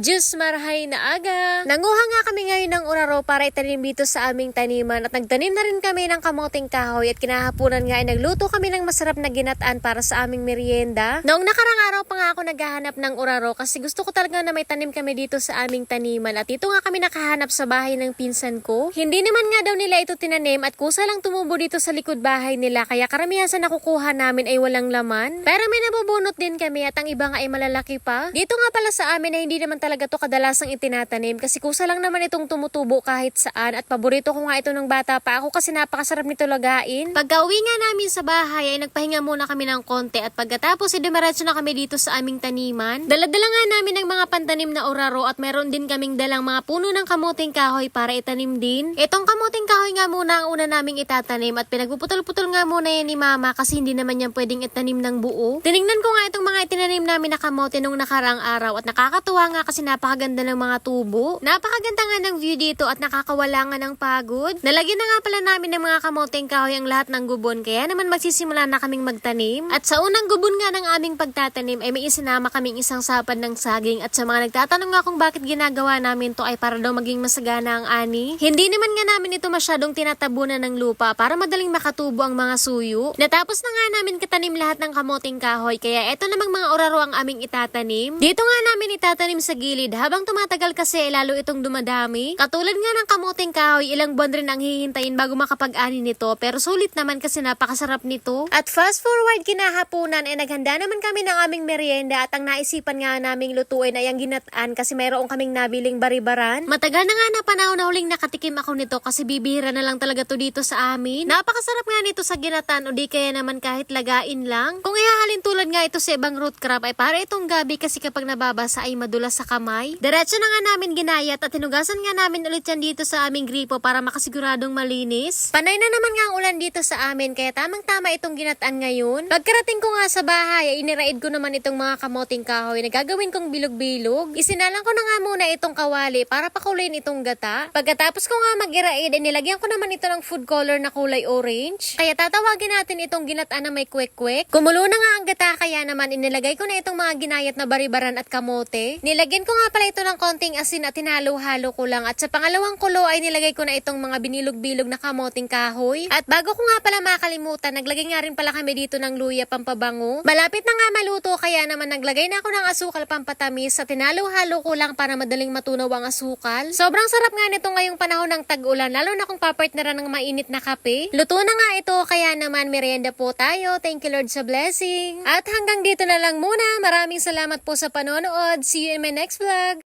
Diyos marhay na aga. Nanguha nga kami ngayon ng uraro para itanim dito sa aming taniman at nagtanim na rin kami ng kamoting kahoy at kinahaponan nga ay nagluto kami ng masarap na ginataan para sa aming merienda. Noong nakarang araw pa nga ako naghahanap ng uraro kasi gusto ko talaga na may tanim kami dito sa aming taniman at dito nga kami nakahanap sa bahay ng pinsan ko. Hindi naman nga daw nila ito tinanim at kusa lang tumubo dito sa likod bahay nila kaya karamihan sa nakukuha namin ay walang laman. Pero may nabubunot din kami at ang iba nga ay malalaki pa. Dito nga pala sa amin ay hindi naman talaga to kadalasang itinatanim kasi kusa lang naman itong tumutubo kahit saan at paborito ko nga ito ng bata pa ako kasi napakasarap nito lagain. Pagka nga namin sa bahay ay nagpahinga muna kami ng konti at pagkatapos ay na kami dito sa aming taniman. Daladala nga namin ng mga pantanim na oraro at meron din kaming dalang mga puno ng kamuting kahoy para itanim din. Itong kamuting kahoy nga muna ang una naming itatanim at pinagpuputol-putol nga muna yan ni mama kasi hindi naman yan pwedeng itanim ng buo. Tiningnan ko nga itong mga itinanim namin na kamote nung nakarang araw at nakakatuwa nga kasi napakaganda ng mga tubo. Napakaganda nga ng view dito at nakakawala nga ng pagod. Nalagyan na nga pala namin ng mga kamoteng kahoy ang lahat ng gubon kaya naman magsisimula na kaming magtanim. At sa unang gubon nga ng aming pagtatanim ay may isinama kaming isang sapad ng saging at sa mga nagtatanong nga kung bakit ginagawa namin to ay para daw maging masagana ang ani. Hindi naman nga namin ito masyadong tinatabunan ng lupa para madaling makatubo ang mga suyo. Natapos na nga namin katanim lahat ng kamoting kahoy kaya eto namang mga oraro ang aming itatanim. Dito nga namin itatanim sa gilid habang tumatagal kasi lalo itong dumadami. Katulad nga ng kamoting kahoy ilang buwan rin ang hihintayin bago makapag-ani nito pero sulit naman kasi napakasarap nito. At fast forward kinahaponan ay naghanda naman kami ng aming merienda at ang naisipan nga naming lutuin ay ang ginataan kasi mayroong kaming nabiling baribaran. Matagal na nga na panahon na huling nakatikim ako nito kasi bibihira na lang talaga to dito sa amin. Napakasarap nga nito sa ginataan o di kaya naman kahit lagain lang. Kung ihahalin tulad nga ito sa ibang root crab ay para itong gabi kasi kapag nababasa ay madulas sa kamay. Diretso na nga namin ginayat at hinugasan nga namin ulit yan dito sa aming gripo para makasiguradong malinis. Panay na naman nga ang ulan dito sa amin kaya tamang tama itong ginataan ngayon. Pagkarating ko nga sa bahay ay iniraid ko naman itong mga kamoting kahoy na gagawin kong bilog-bilog. Isinalang ko na nga muna itong kawali para pakulayin itong gata. Pagkatapos ko nga mag-iraid ay nilagyan ko naman ito ng food color na kulay orange. Kaya tatawagin natin itong ginataan na may kwek-kwek. Kumulo na nga ang gata kaya naman inilagay ko na itong mga ginayat na baribaran at kamote. Nilagyan ko nga pala ito ng konting asin at hinalo-halo ko lang. At sa pangalawang kulo ay nilagay ko na itong mga binilog-bilog na kamoting kahoy. At bago ko nga pala makalimutan, naglagay nga rin pala kami dito ng luya pampabango. Malapit na nga maluto kaya naman naglagay na ako ng asukal pampatamis at hinalo-halo ko lang para madaling matunaw ang asukal. Sobrang sarap nga nito ngayong panahon ng tag-ulan lalo na kung papartneran ng mainit na kape. Luto na nga ito kaya naman merienda po tayo. Thank you Lord sa blessing. At hanggang dito na lang muna. Maraming salamat po sa panonood. See you in my next vlog.